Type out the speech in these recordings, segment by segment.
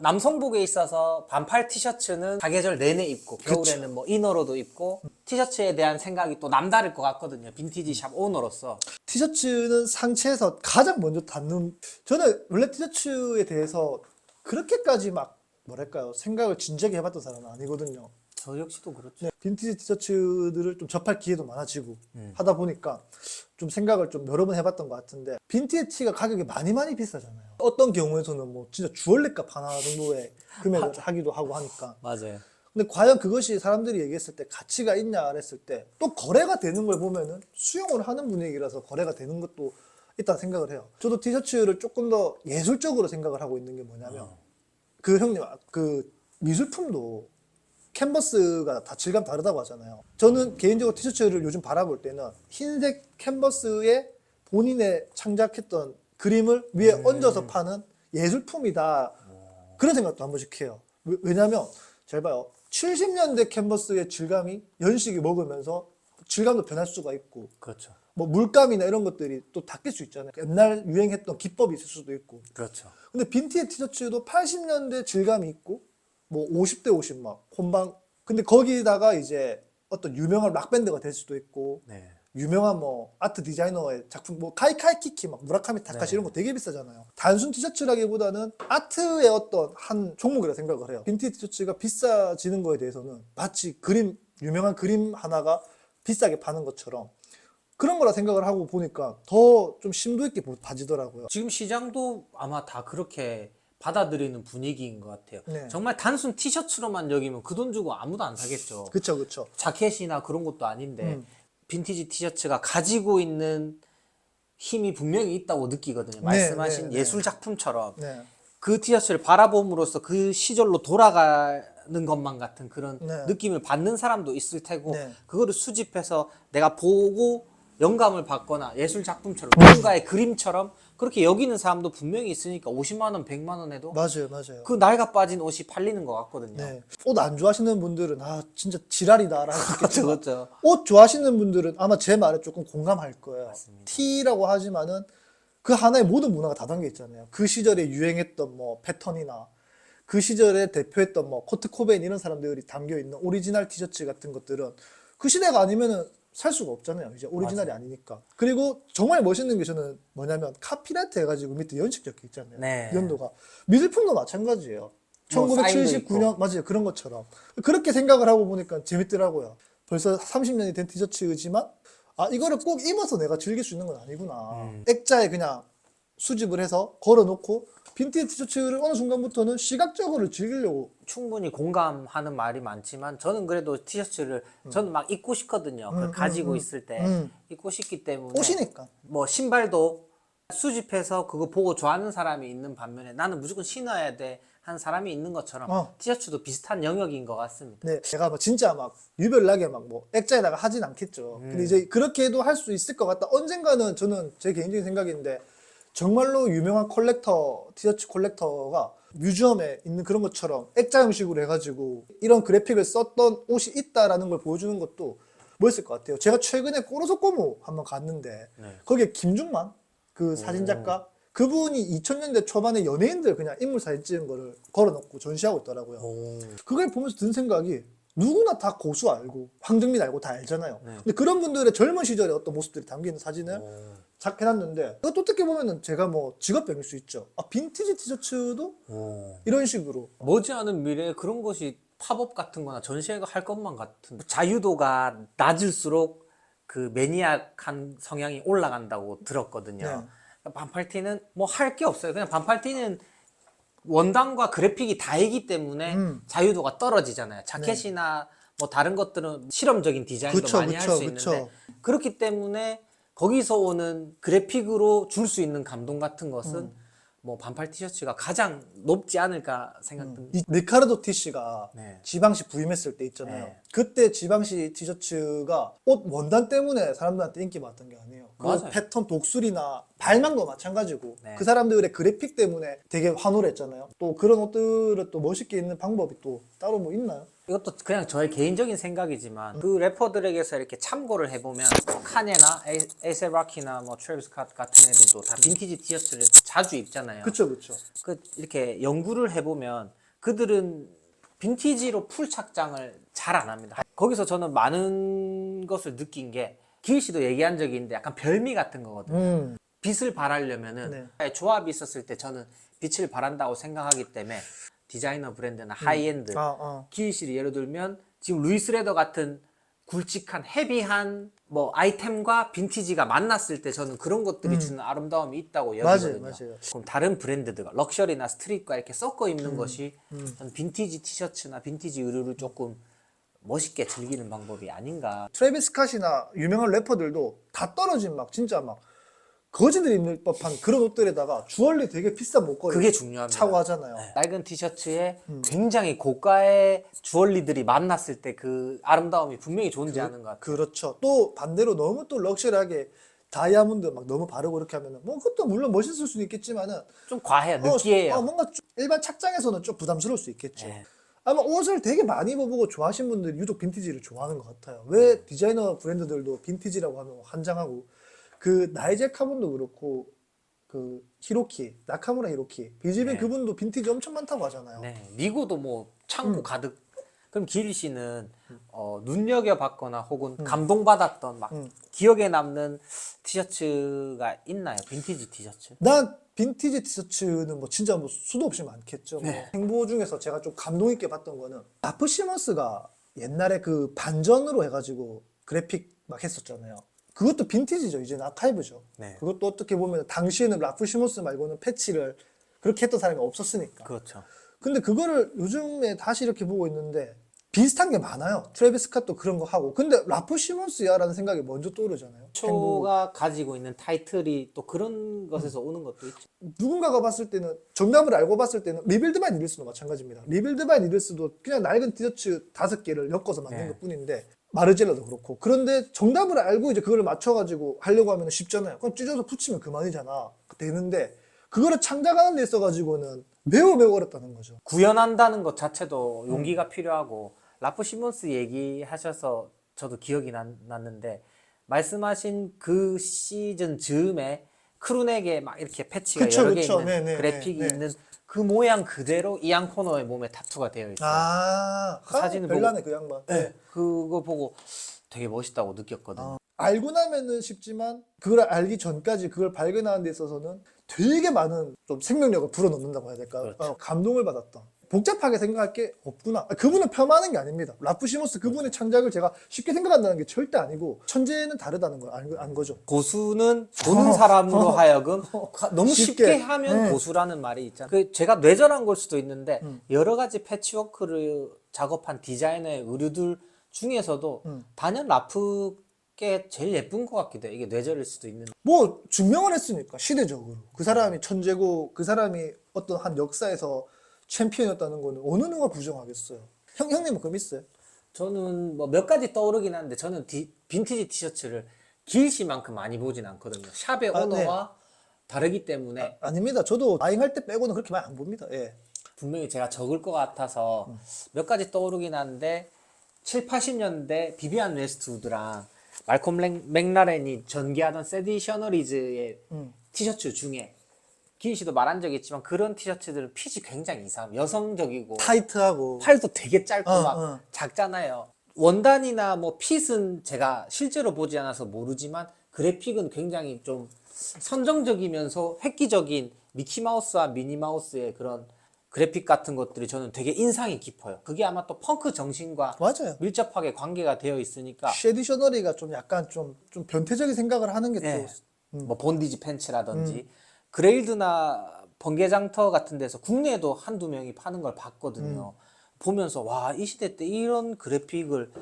남성복에 있어서 반팔 티셔츠는 사계절 내내 입고 겨울에는 뭐 이너로도 입고 티셔츠에 대한 생각이 또 남다를 것 같거든요. 빈티지 샵 오너로서. 티셔츠는 상체에서 가장 먼저 닿는 저는 원래 티셔츠에 대해서 그렇게까지 막 뭐랄까요 생각을 진지하게 해봤던 사람은 아니거든요. 저 역시도 그렇죠. 네, 빈티지 티셔츠들을 좀 접할 기회도 많아지고 음. 하다 보니까 좀 생각을 좀 여러 번 해봤던 것 같은데 빈티지 티가 가격이 많이 많이 비싸잖아요. 어떤 경우에서는 뭐 진짜 주얼렛값 하나 정도의 금액을 하기도 하고 하니까. 맞아요. 근데 과연 그것이 사람들이 얘기했을 때 가치가 있냐 했을 때 또 거래가 되는 걸 보면은 수용을 하는 분위기라서 거래가 되는 것도 있다는 생각을 해요. 저도 티셔츠를 조금 더 예술적으로 생각을 하고 있는 게 뭐냐면 그 형님 아, 그 미술품도 캔버스가 다 질감 다르다고 하잖아요. 저는 개인적으로 티셔츠를 요즘 바라볼 때는 흰색 캔버스에 본인의 창작했던 그림을 위에 얹어서 파는 예술품이다. 그런 생각도 한 번씩 해요. 왜- 왜냐면 잘 봐요. 70년대 캔버스의 질감이 연식이 먹으면서 질감도 변할 수가 있고 그렇죠. 뭐 물감이나 이런 것들이 또 바뀔 수 있잖아요. 옛날 유행했던 기법이 있을 수도 있고. 그렇죠. 근데 빈티지 티셔츠도 80년대 질감이 있고 뭐 50대 50 막 혼방 근데 거기다가 이제 어떤 유명한 락 밴드가 될 수도 있고 네. 유명한 뭐 아트 디자이너의 작품 뭐 카이카이 키키 막 무라카미 타카시 네. 이런 거 되게 비싸잖아요. 단순 티셔츠라기보다는 아트의 어떤 한 종목이라 생각을 해요. 빈티지 티셔츠가 비싸지는 거에 대해서는 마치 그림 유명한 그림 하나가 비싸게 파는 것처럼 그런 거라 생각을 하고 보니까 더 좀 심도 있게 보- 봐지더라고요. 지금 시장도 아마 다 그렇게 받아들이는 분위기인 것 같아요. 네. 정말 단순 티셔츠로만 여기면 그 돈 주고 아무도 안 사겠죠. 그쵸 그쵸. 자켓이나 그런 것도 아닌데 음. 빈티지 티셔츠가 가지고 있는 힘이 분명히 있다고 느끼거든요. 말씀하신 네, 네. 예술 작품처럼 네. 그 티셔츠를 바라봄으로써 그 시절로 돌아가는 것만 같은 그런 네. 느낌을 받는 사람도 있을 테고 네. 그거를 수집해서 내가 보고 영감을 받거나 예술 작품처럼 음. 누군가의 그림처럼 그렇게 여기는 사람도 분명히 있으니까 50만 원, 100만 원에도 맞아요 맞아요. 그 낡아 빠진 옷이 팔리는 것 같거든요. 네. 옷 안 좋아하시는 분들은 아 진짜 지랄이다라는 그렇죠, 그렇죠. 옷 좋아하시는 분들은 아마 제 말에 조금 공감할 거예요. 맞습니다. T라고 하지만은 그 하나의 모든 문화가 다 담겨 있잖아요. 그 시절에 유행했던 뭐 패턴이나 그 시절에 대표했던 뭐 코트 코베인 이런 사람들이 담겨 있는 오리지널 티셔츠 같은 것들은 그 시대가 아니면은 살 수가 없잖아요. 이제 오리지널이 아니니까. 그리고 정말 멋있는 게 저는 뭐냐면 카피라이트 해가지고 밑에 연식 적혀 있잖아요. 네. 연도가. 미술품도 마찬가지예요. 뭐 사인도 1979년 맞아요 그런 것처럼 그렇게 생각을 하고 보니까 재밌더라고요. 벌써 30년이 된 티셔츠지만 아 이거를 꼭 입어서 내가 즐길 수 있는 건 아니구나. 액자에 그냥 수집을 해서 걸어놓고 빈티지 티셔츠를 어느 순간부터는 시각적으로 즐기려고 충분히 공감하는 말이 많지만 저는 그래도 티셔츠를 저는 막 입고 싶거든요. 그걸 음, 가지고 음, 있을 때 음. 입고 싶기 때문에 옷이니까. 뭐 신발도 수집해서 그거 보고 좋아하는 사람이 있는 반면에 나는 무조건 신어야 돼 한 사람이 있는 것처럼 어. 티셔츠도 비슷한 영역인 것 같습니다. 네, 제가 뭐 진짜 막 유별나게 막 뭐 액자에다가 하진 않겠죠. 음. 근데 이제 그렇게도 할 수 있을 것 같다. 언젠가는 저는 제 개인적인 생각인데 정말로 유명한 컬렉터 티셔츠 컬렉터가 뮤지엄에 있는 그런 것처럼 액자 형식으로 해가지고 이런 그래픽을 썼던 옷이 있다라는 걸 보여주는 것도 멋있을 것 같아요. 제가 최근에 꼬로소꼬모 한번 갔는데 네. 거기에 김중만 그 사진 작가 그분이 2000년대 초반에 연예인들 그냥 인물 사진 찍은 거를 걸어놓고 전시하고 있더라고요. 오. 그걸 보면서 든 생각이 누구나 다 고수 알고 황정민 알고 다 알잖아요. 네. 근데 그런 분들의 젊은 시절의 어떤 모습들이 담겨 있는 사진을 오. 작 해놨는데 그것도 어떻게 보면은 제가 뭐 직업병일 수 있죠. 아 빈티지 티셔츠도 오. 이런 식으로 머지않은 미래에 그런 것이 팝업 같은 거나 전시회가 할 것만 같은 자유도가 낮을수록 그 매니악한 성향이 올라간다고 들었거든요. 네. 그러니까 반팔티는 뭐 할 게 없어요. 그냥 반팔티는 원단과 그래픽이 다이기 때문에 음. 자유도가 떨어지잖아요. 자켓이나 뭐 다른 것들은 실험적인 디자인도 그쵸, 많이 할 그쵸, 수 있는데. 그렇기 때문에 거기서 오는 그래픽으로 줄 수 있는 감동 같은 것은 음. 뭐 반팔 티셔츠가 가장 높지 않을까 생각됩니다. 이 리카르도 티씨가 네. 지방시 부임했을 때 있잖아요. 네. 그때 지방시 티셔츠가 옷 원단 때문에 사람들한테 인기 많았던 게 아니에요. 그 맞아요. 패턴 독수리나 발망도 마찬가지고 네. 그 사람들의 그래픽 때문에 되게 환호를 했잖아요. 또 그런 옷들을 또 멋있게 입는 방법이 또 따로 뭐 있나요? 이것도 그냥 저의 개인적인 생각이지만 그 래퍼들에게서 이렇게 참고를 해보면 카네나 에이세 락키나 뭐 트래비스 캇 같은 애들도 다 빈티지 티셔츠를 자주 입잖아요. 그쵸 그쵸. 그 이렇게 연구를 해보면 그들은 빈티지로 풀 착장을 잘 안 합니다. 거기서 저는 많은 것을 느낀 게 기일 씨도 얘기한 적이 있는데 약간 별미 같은 거거든요. 음. 빛을 발하려면은 조합이 있었을 때 저는 빛을 발한다고 생각하기 때문에 디자이너 브랜드나 하이엔드 아, 아. 기일 씨를 예를 들면 지금 루이스 레더 같은 굵직한 헤비한 뭐 아이템과 빈티지가 만났을 때 저는 그런 것들이 주는 아름다움이 있다고 음. 맞아요, 여기거든요. 맞아요. 그럼 다른 브랜드들과 럭셔리나 스트릿과 이렇게 섞어 입는 음. 것이 저는 빈티지 티셔츠나 빈티지 의류를 조금 멋있게 즐기는 방법이 아닌가. 트래비스 스캇이나 유명한 래퍼들도 다 떨어진 막 진짜 막 거지들 입는 법한 그런 옷들에다가 주얼리 되게 비싼 목걸이 그게 중요합니다. 차고 하잖아요. 낡은 티셔츠에 음. 굉장히 고가의 주얼리들이 만났을 때 그 아름다움이 분명히 존재하는 것 같아요. 그렇죠. 또 반대로 너무 또 럭셔리하게 다이아몬드 막 너무 바르고 이렇게 하면은 뭐 그것도 물론 멋있을 수는 있겠지만은 좀 과해요. 어, 느끼해요. 어, 뭔가 좀 일반 착장에서는 좀 부담스러울 수 있겠죠. 네. 아마 옷을 되게 많이 입어보고 좋아하신 분들이 유독 빈티지를 좋아하는 것 같아요. 왜 디자이너 브랜드들도 빈티지라고 하면 환장하고 그 나이젤 카본도 그렇고 그 히로키 나카무라 히로키 비즈빈 네. 그분도 빈티지 엄청 많다고 하잖아요. 네, 미고도 뭐 음. 창고 가득. 그럼 기리 씨는 어, 눈여겨 봤거나 혹은 음. 감동받았던 막 기억에 남는 티셔츠가 있나요? 빈티지 티셔츠? 난 빈티지 티셔츠는 뭐 진짜 뭐 수도 없이 많겠죠. 뭐 네. 행보 중에서 제가 좀 감동 있게 봤던 거는 라프 시먼스가 옛날에 그 반전으로 해가지고 그래픽 막 했었잖아요. 그것도 빈티지죠. 이제는 아카이브죠. 네. 그것도 어떻게 보면 당시에는 라프 시먼스 말고는 패치를 그렇게 했던 사람이 없었으니까. 그렇죠. 근데 그거를 요즘에 다시 이렇게 보고 있는데 비슷한 게 많아요. 트래비스 캇도 그런 거 하고. 근데 라프 시먼스야라는 생각이 먼저 떠오르잖아요. 초가 가지고 있는 타이틀이 또 그런 것에서 오는 것도 있죠. 누군가가 봤을 때는 정답을 알고 봤을 때는 리빌드 바이 니들스도 마찬가지입니다. 리빌드 바이 니들스도 그냥 낡은 티셔츠 다섯 개를 엮어서 만든 네. 것 뿐인데 마르젤라도 그렇고 그런데 정답을 알고 이제 그걸 맞춰가지고 하려고 하면 쉽잖아요. 그럼 찢어서 붙이면 그만이잖아. 되는데 그거를 창작하는 데 있어가지고는 매우 매우 어렵다는 거죠. 구현한다는 것 자체도 음. 용기가 필요하고 라프 시몬스 얘기하셔서 저도 기억이 난, 났는데 말씀하신 그 시즌 즈음에 크루넥에 막 이렇게 패치가 그쵸, 여러 개 그쵸. 있는 네, 네, 그래픽이 네, 네. 있는 그 모양 그대로 이안 코너의 몸에 타투가 되어 있어요. 아, 그 사진을 별나네 그 양반. 네. 그거 보고 되게 멋있다고 느꼈거든요. 알고 나면은 쉽지만 그걸 알기 전까지 그걸 발견하는 데 있어서는 되게 많은 좀 생명력을 불어넣는다고 해야 될까? 그렇죠. 어, 감동을 받았던. 복잡하게 생각할 게 없구나. 아, 그분은 폄하하는 게 아닙니다. 라프시모스 그분의 창작을 제가 쉽게 생각한다는 게 절대 아니고 천재는 다르다는 걸 안, 안 거죠. 고수는 보는 사람으로 하여금 가- 너무 쉽게, 쉽게. 하면 네. 고수라는 말이 있잖아요. 그 제가 뇌절한 걸 수도 있는데 음. 여러 가지 패치워크를 작업한 디자이너의 의류들 중에서도 음. 단연 라프게 제일 예쁜 것 같기도 해요. 이게 뇌절일 수도 있는. 뭐 증명을 했으니까 시대적으로 그 사람이 천재고 그 사람이 어떤 한 역사에서 챔피언이었다는 거는 어느 누가 부정하겠어요. 형 형님은 그럼 있어요? 저는 뭐 몇 가지 떠오르긴 하는데 저는 디- 빈티지 티셔츠를 길시만큼 많이 보진 않거든요. 샵의 아, 오너와 다르기 때문에 아 닙니다. 저도 아잉할 때 빼고는 그렇게 많이 안 봅니다. 예. 분명히 제가 적을 것 같아서 몇 가지 떠오르긴 하는데 7, 80년대 비비안 웨스트우드랑 말콤 랭- 맥라렌이 전개하던 세디 셔너리즈의 음. 티셔츠 중에 기인 씨도 말한 적이 있지만 그런 티셔츠들은 핏이 굉장히 이상 여성적이고 타이트하고 팔도 되게 짧고 어, 막 어. 작잖아요. 원단이나 뭐 핏은 제가 실제로 보지 않아서 모르지만 그래픽은 굉장히 좀 선정적이면서 획기적인 미키마우스와 미니마우스의 그런 그래픽 같은 것들이 저는 되게 인상이 깊어요. 그게 아마 또 펑크 정신과 맞아요. 밀접하게 관계가 되어 있으니까 쉐디 셔너리가 좀 약간 좀, 좀 변태적인 생각을 하는 게또 네. 뭐 본디지 팬츠라든지 음. 그레일드나 번개장터 같은 데서 국내에도 한두 명이 파는 걸 봤거든요. 음. 보면서 와 이 시대 때 이런 그래픽을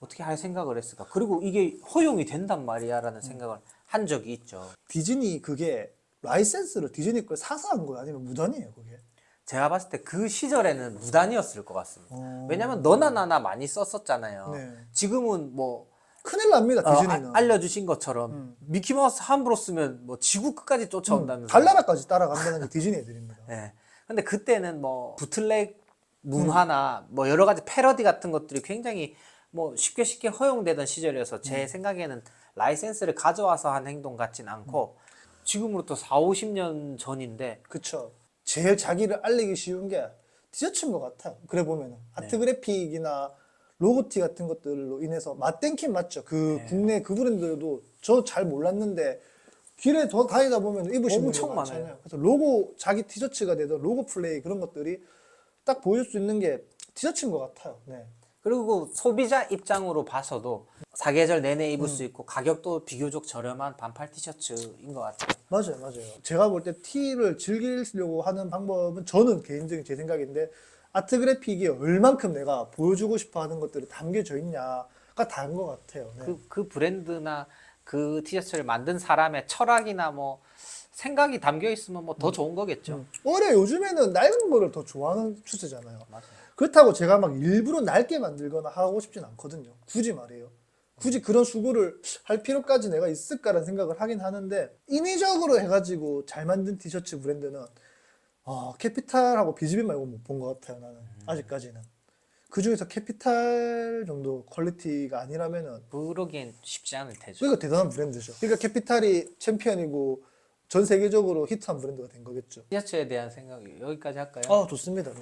어떻게 할 생각을 했을까? 그리고 이게 허용이 된단 말이야라는 생각을 한 적이 있죠. 디즈니 그게 라이센스를 디즈니 걸 사서 한 거예요? 아니면 무단이에요, 그게? 제가 봤을 때 그 시절에는 무단이었을 것 같습니다. 어. 왜냐면 너나 나나 많이 썼었잖아요. 네. 지금은 뭐 큰일 납니다, 어, 디즈니는. 음. 아- 알려주신 것처럼 미키마우스 함부로 쓰면 뭐 지구 끝까지 쫓아온다면서. 달나라까지 따라간다는 게 디즈니 애들입니다. 네. 근데 그때는 뭐 부틀렉 문화나 뭐 여러 가지 패러디 같은 것들이 굉장히 뭐 쉽게 쉽게 허용되던 시절이어서 제 생각에는 라이센스를 가져와서 한 행동 같진 않고 지금으로부터 4, 50년 전인데 그쵸. 제일 자기를 알리기 쉬운 게 티셔츠인 것 같아요. 그래 보면은 아트 그래픽이나 로고티 같은 것들로 인해서 맛땡킴 맞죠? 그 국내 그 브랜드도 저 잘 몰랐는데 길에 더 다니다 보면 입으시는 엄청 분들 많아요. 많잖아요. 그래서 로고 자기 티셔츠가 되던 로고 플레이 그런 것들이 딱 보여줄 수 있는 게 티셔츠인 것 같아요. 네. 그리고 소비자 입장으로 봐서도 사계절 내내 입을 음. 수 있고 가격도 비교적 저렴한 반팔 티셔츠인 것 같아요. 맞아요, 맞아요. 제가 볼 때 티를 즐기려고 하는 방법은 저는 개인적인 제 생각인데 아트 그래픽이 얼만큼 내가 보여주고 싶어 하는 것들이 담겨져 있냐가 다른 것 같아요. 네. 그, 그 브랜드나 그 티셔츠를 만든 사람의 철학이나 뭐 생각이 담겨 있으면 뭐 음. 더 좋은 거겠죠. 오히려 요즘에는 낡은 거를 더 좋아하는 추세잖아요. 맞아요. 그렇다고 제가 막 일부러 낡게 만들거나 하고 싶진 않거든요. 굳이 말이에요. 굳이 그런 수고를 할 필요까지 내가 있을까라는 생각을 하긴 하는데 인위적으로 해가지고 잘 만든 티셔츠 브랜드는 어, 캐피탈하고 비즈빈 말고 못 본 것 같아요. 나는 아직까지는. 그 중에서 캐피탈 정도 퀄리티가 아니라면은 그러기엔 쉽지 않을 테죠. 그러니까 대단한 브랜드죠. 그러니까 캐피탈이 챔피언이고 전 세계적으로 히트한 브랜드가 된 거겠죠. 티셔츠에 대한 생각이 여기까지 할까요? 아 좋습니다. 네.